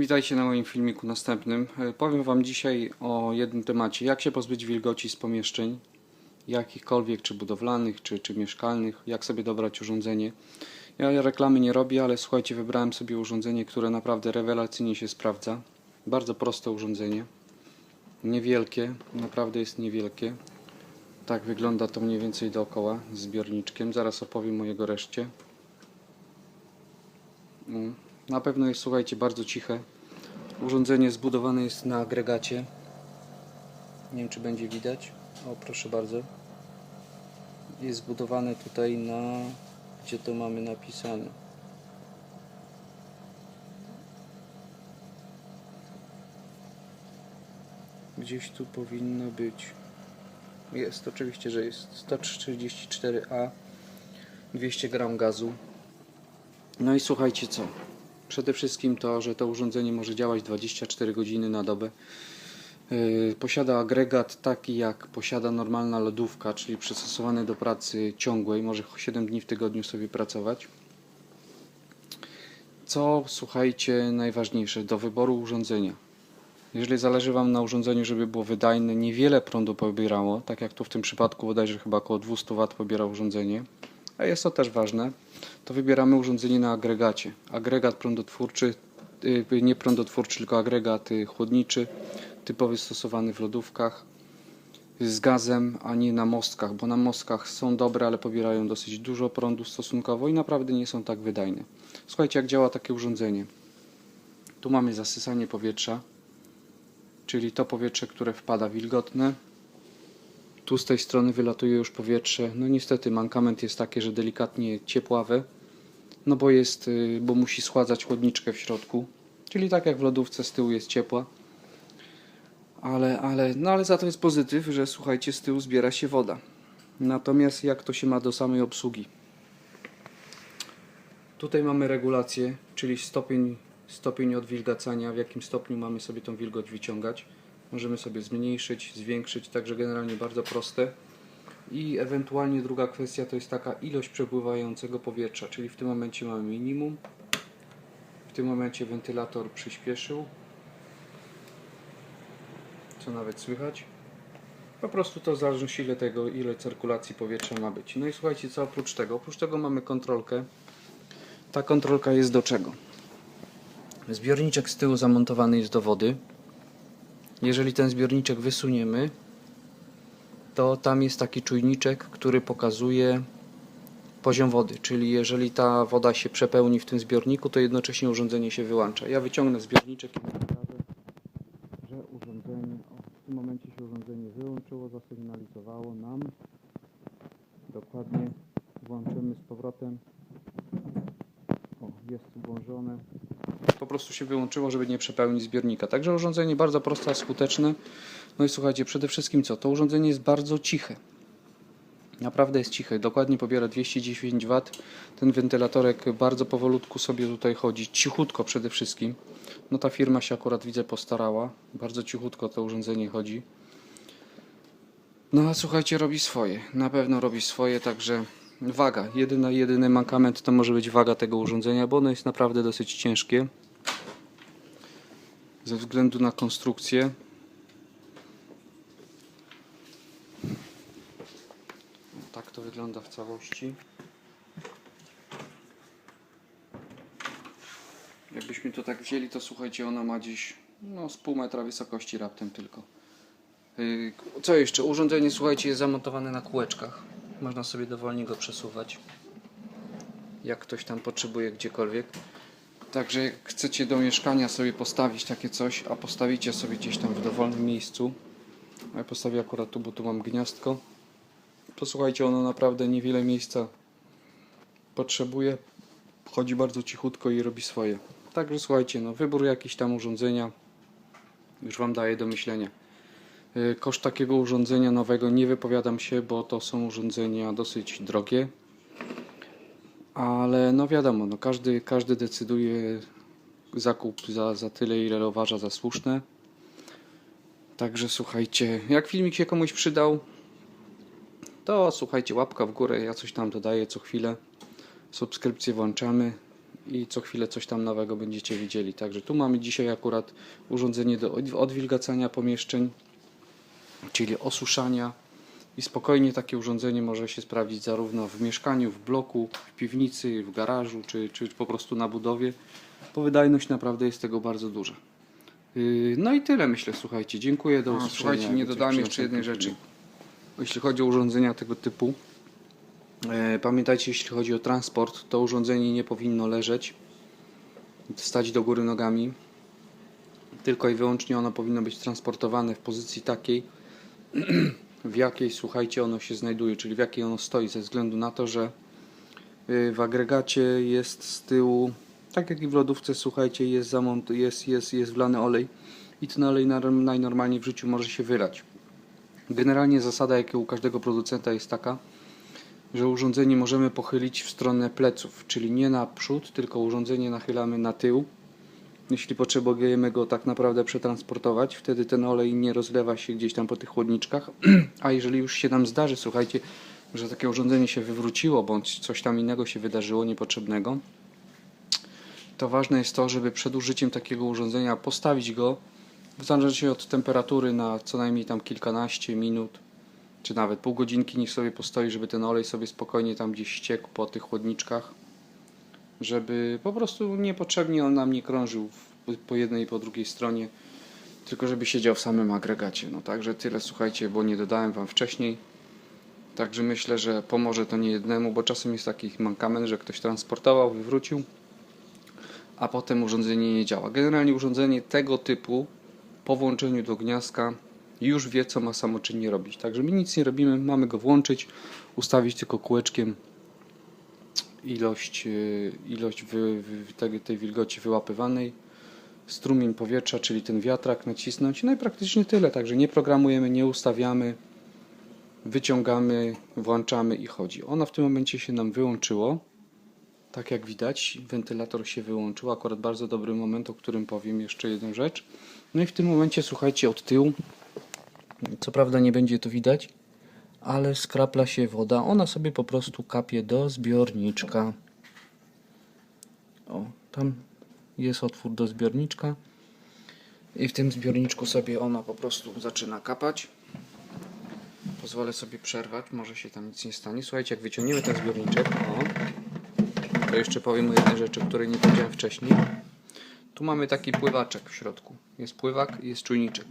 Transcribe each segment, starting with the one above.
Witajcie na moim filmiku następnym. E, Powiem Wam dzisiaj o jednym temacie. Jak się pozbyć wilgoci z pomieszczeń, jakichkolwiek, czy budowlanych, czy, czy mieszkalnych, jak sobie dobrać urządzenie. Ja reklamy nie robię, ale słuchajcie, wybrałem sobie urządzenie, które naprawdę rewelacyjnie się sprawdza. Bardzo proste urządzenie. Niewielkie, naprawdę jest niewielkie. Tak wygląda to mniej więcej dookoła z zbiorniczkiem. Zaraz opowiem o jego reszcie. Mm. Na pewno jest, słuchajcie, bardzo ciche. Urządzenie zbudowane jest na agregacie. Nie wiem, czy będzie widać. O, proszę bardzo. Jest zbudowane tutaj na... Gdzie to mamy napisane? Gdzieś tu powinno być. Jest, oczywiście, że jest 144A 200 gram gazu. No i słuchajcie co. Przede wszystkim to, że to urządzenie może działać 24 godziny na dobę. Yy, Posiada agregat taki jak posiada normalna lodówka, czyli przystosowany do pracy ciągłej, może 7 dni w tygodniu sobie pracować. Co słuchajcie najważniejsze do wyboru urządzenia. Jeżeli zależy Wam na urządzeniu, żeby było wydajne, niewiele prądu pobierało, tak jak tu w tym przypadku bodajże chyba około 200 W pobiera urządzenie, a jest to też ważne, to wybieramy urządzenie na agregacie. Agregat prądotwórczy, y, nie prądotwórczy, tylko agregat y, chłodniczy, typowy stosowany w lodówkach z gazem, a nie na mostkach, bo na mostkach są dobre, ale pobierają dosyć dużo prądu stosunkowo i naprawdę nie są tak wydajne. Słuchajcie, jak działa takie urządzenie. Tu mamy zasysanie powietrza, czyli to powietrze, które wpada wilgotne. Tu z tej strony wylatuje już powietrze. No niestety mankament jest taki, że delikatnie ciepławe. No bo jest, y, bo musi schładzać chłodniczkę w środku. Czyli tak jak w lodówce z tyłu jest ciepła. Ale, ale, no ale za to jest pozytyw, że słuchajcie, z tyłu zbiera się woda. Natomiast jak to się ma do samej obsługi? Tutaj mamy regulację, czyli stopień, stopień odwilgacania, w jakim stopniu mamy sobie tą wilgoć wyciągać. Możemy sobie zmniejszyć, zwiększyć, także generalnie bardzo proste. I ewentualnie druga kwestia to jest taka ilość przepływającego powietrza, czyli w tym momencie mamy minimum. W tym momencie wentylator przyspieszył, co nawet słychać. Po prostu to zależności ile tego, ile cyrkulacji powietrza ma być. No i słuchajcie, co oprócz tego? Oprócz tego mamy kontrolkę. Ta kontrolka jest do czego? Zbiorniczek z tyłu zamontowany jest do wody. Jeżeli ten zbiorniczek wysuniemy, to tam jest taki czujniczek, który pokazuje poziom wody, czyli jeżeli ta woda się przepełni w tym zbiorniku, to jednocześnie urządzenie się wyłącza. Ja wyciągnę zbiorniczek i pokażę, że urządzenie, o, w tym momencie się urządzenie wyłączyło, zasygnalizowało nam. Dokładnie włączymy z powrotem. O, jest włączone. Po prostu się wyłączyło, żeby nie przepełnić zbiornika. Także urządzenie bardzo proste, skuteczne. No i słuchajcie, przede wszystkim co? To urządzenie jest bardzo ciche. Naprawdę jest ciche. Dokładnie pobiera 210 W. Ten wentylatorek bardzo powolutku sobie tutaj chodzi. Cichutko przede wszystkim. No ta firma się akurat widzę postarała. Bardzo cichutko to urządzenie chodzi. No a słuchajcie, robi swoje. Na pewno robi swoje, także waga. Jedyny, jedyny mankament to może być waga tego urządzenia, bo ono jest naprawdę dosyć ciężkie. Ze względu na konstrukcję. Tak to wygląda w całości. Jakbyśmy to tak wzięli, to słuchajcie, ona ma gdzieś no, z pół metra wysokości raptem tylko. Yy, Co jeszcze? Urządzenie, słuchajcie, jest zamontowane na kółeczkach. Można sobie dowolnie go przesuwać. Jak ktoś tam potrzebuje gdziekolwiek. Także jak chcecie do mieszkania sobie postawić takie coś, a postawicie sobie gdzieś tam w dowolnym miejscu. a Ja postawię akurat tu, bo tu mam gniazdko. To słuchajcie, ono naprawdę niewiele miejsca potrzebuje. Chodzi bardzo cichutko i robi swoje. Także słuchajcie, no wybór jakiś tam urządzenia już Wam daje do myślenia. Y, Koszt takiego urządzenia nowego nie wypowiadam się, bo to są urządzenia dosyć drogie. Ale no wiadomo, no każdy, każdy decyduje zakup za, za tyle, ile uważa za słuszne. Także słuchajcie, jak filmik się komuś przydał, to słuchajcie, łapka w górę, ja coś tam dodaję co chwilę. Subskrypcję włączamy i co chwilę coś tam nowego będziecie widzieli. Także tu mamy dzisiaj akurat urządzenie do od- odwilgacania pomieszczeń, czyli osuszania. I spokojnie takie urządzenie może się sprawdzić zarówno w mieszkaniu, w bloku, w piwnicy, w garażu, czy, czy po prostu na budowie, bo wydajność naprawdę jest tego bardzo duża. Yy, No i tyle myślę, słuchajcie. Dziękuję do usłyszenia. słuchajcie, nie dodałem jeszcze jednej rzeczy. Jeśli chodzi o urządzenia tego typu, e, pamiętajcie, jeśli chodzi o transport, to urządzenie nie powinno leżeć, stać do góry nogami, tylko i wyłącznie ono powinno być transportowane w pozycji takiej, w jakiej, słuchajcie, ono się znajduje, czyli w jakiej ono stoi, ze względu na to, że y, w agregacie jest z tyłu, tak jak i w lodówce, słuchajcie, jest, zamont, jest, jest, jest wlany olej i ten olej najnormalniej w życiu może się wylać. Generalnie zasada, jak u każdego producenta jest taka, że urządzenie możemy pochylić w stronę pleców, czyli nie na przód, tylko urządzenie nachylamy na tył. Jeśli potrzebujemy go tak naprawdę przetransportować, wtedy ten olej nie rozlewa się gdzieś tam po tych chłodniczkach. A jeżeli już się nam zdarzy, słuchajcie, że takie urządzenie się wywróciło, bądź coś tam innego się wydarzyło niepotrzebnego, to ważne jest to, żeby przed użyciem takiego urządzenia postawić go w zależności od temperatury na co najmniej tam kilkanaście minut, czy nawet pół godzinki niech sobie postoi, żeby ten olej sobie spokojnie tam gdzieś ściekł po tych chłodniczkach, żeby po prostu niepotrzebnie on nam nie krążył po jednej i po drugiej stronie, tylko żeby siedział w samym agregacie. No także tyle, słuchajcie, bo nie dodałem Wam wcześniej. Także myślę, że pomoże to nie jednemu, bo czasem jest taki mankament, że ktoś transportował, wywrócił, a potem urządzenie nie działa. Generalnie urządzenie tego typu po włączeniu do gniazdka już wie, co ma samoczynnie robić. Także my nic nie robimy, mamy go włączyć, ustawić tylko kółeczkiem ilość, yy, ilość wy, wy, tej, tej wilgoci wyłapywanej, strumień powietrza, czyli ten wiatrak nacisnąć. No i praktycznie tyle. Także nie programujemy, nie ustawiamy, wyciągamy, włączamy i chodzi. Ono w tym momencie się nam wyłączyło. Tak jak widać, wentylator się wyłączył. Akurat bardzo dobry moment, o którym powiem jeszcze jedną rzecz. No i w tym momencie, słuchajcie, od tyłu, co prawda nie będzie to widać, ale skrapla się woda. Ona sobie po prostu kapie do zbiorniczka. O, tam jest otwór do zbiorniczka. I w tym zbiorniczku sobie ona po prostu zaczyna kapać. Pozwolę sobie przerwać, może się tam nic nie stanie. Słuchajcie, jak wyciągniemy ten zbiorniczek, o, to jeszcze powiem o jednej rzeczy, której nie powiedziałem wcześniej. Tu mamy taki pływaczek w środku. Jest pływak i jest czujniczek.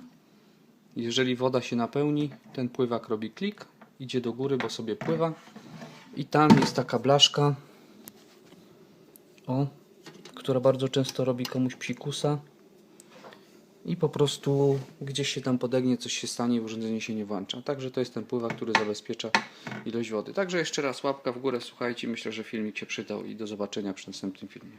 Jeżeli woda się napełni, ten pływak robi klik, idzie do góry, bo sobie pływa. I tam jest taka blaszka, o, która bardzo często robi komuś psikusa. I po prostu gdzieś się tam podegnie, coś się stanie, urządzenie się nie włącza. Także to jest ten pływak, który zabezpiecza ilość wody. Także jeszcze raz łapka w górę, słuchajcie, myślę, że filmik się przydał i do zobaczenia przy następnym filmie.